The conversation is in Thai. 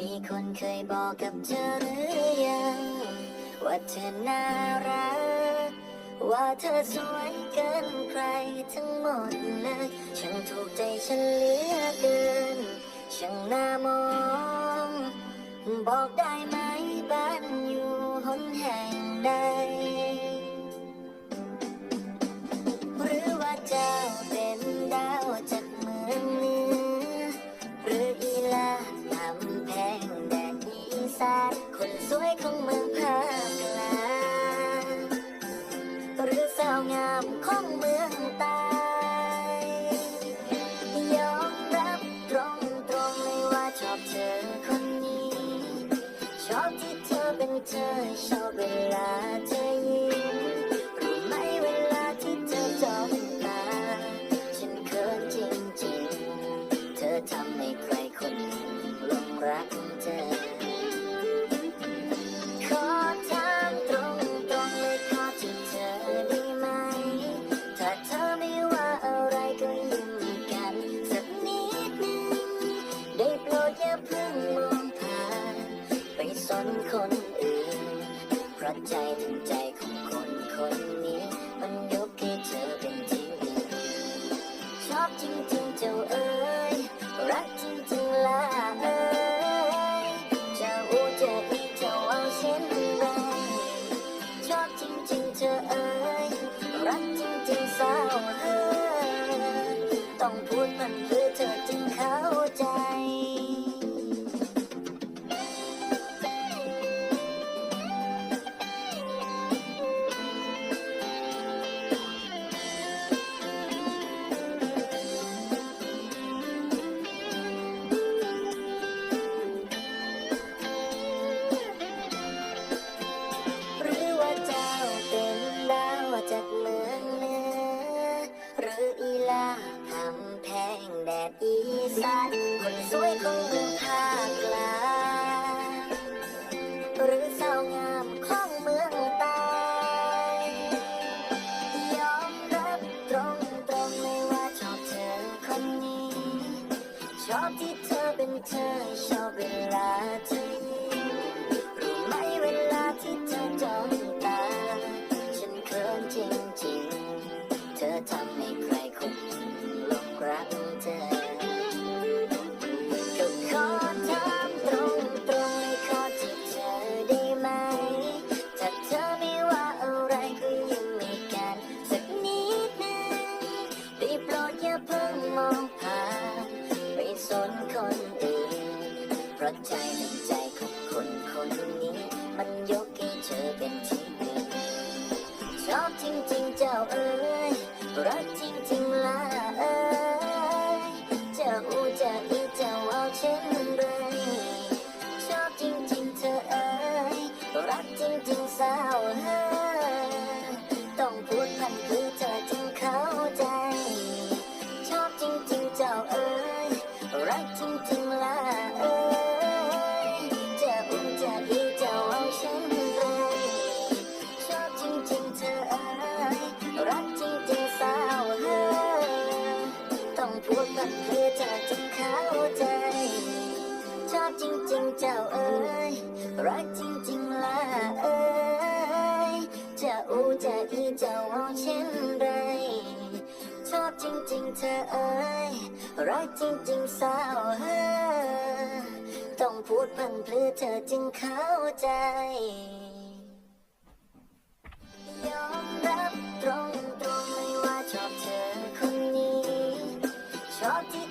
มีคนเคยบอกกับเธอหรือยัง ว่าเธอน่ารัก ว่าเธอสวยเกินใครทั้งหมดเลยช่างถูกใจฉันเหลือเกินช่างน่ามอง บอกได้ไหมบ้านอยู่หนแห่งใด เธอชอบเวลาเธอยิ้มรู้ไหมเวลาที่เธอจ้องตา ฉันเขินจริงๆ เธอทำให้ใครคนหนึ่งหลงรักเธอ ขอถามตรงๆเลยขอที่เธอได้ไหม ถ้าเธอไม่ว่าอะไรก็ยิ้มกัน สักนิดหนึ่งได้โปรดอย่าเพิ่งมอ ราใจถึงใจของคนคนนี้ มันยกให้เธอเป็นที่หนึ่งชอบจริงๆเจ้าเอ๋ยรักจริงๆละเอ๋ยจะอู้จะอีจ้าเอาเช่นไรชอบจริงๆเธอเอ๋ยรักจริงๆสาวเอ๋ยต้องพูดมันเแดดอีสานคนสวยของเมืองภาคกลางหรือสาวงามของเมืองใต้ยอมรับตรงตรงๆเลยว่าชอบเธอคนนี้ ชอบที่เธอเป็นเธอชอบเวลาเธอยิ้มรู้ไหมเวลาที่เธอจ้อง ใจหนึ่งใจของคนคนนี้ มันยกให้เธอเป็นที่หนึ่งชอบจริงๆเจ้าเอ๋ยรักจริงๆล่ะเอ๋ยเจ้าอูเจ้าอีเจ้าเอาเช่นไรชอบจริงๆเธอเอ๋ยรักจริงๆสาวเอ๋ยต้องพูดพันคือเธอจึงเข้าใจ ชอบจริงๆเจ้าเอ๋ยรักจริงๆล่ะเอ๋ย จึงเข้าใจ ชอบจริง ๆ เจ้าเอ๋ยรักจริง ๆ ล่ะเอ๋ยจะอูจะอีเจ้าเอาเช่นไร ชอบจริง ๆ เธอเอ๋ยรักจริง ๆ สาวเอ๋ยต้องพูดพันเพื่อเธอจึงเข้าใจ ยอมรับตรงตรงๆเลยว่าชอบเธอคนนี้ ชอบที่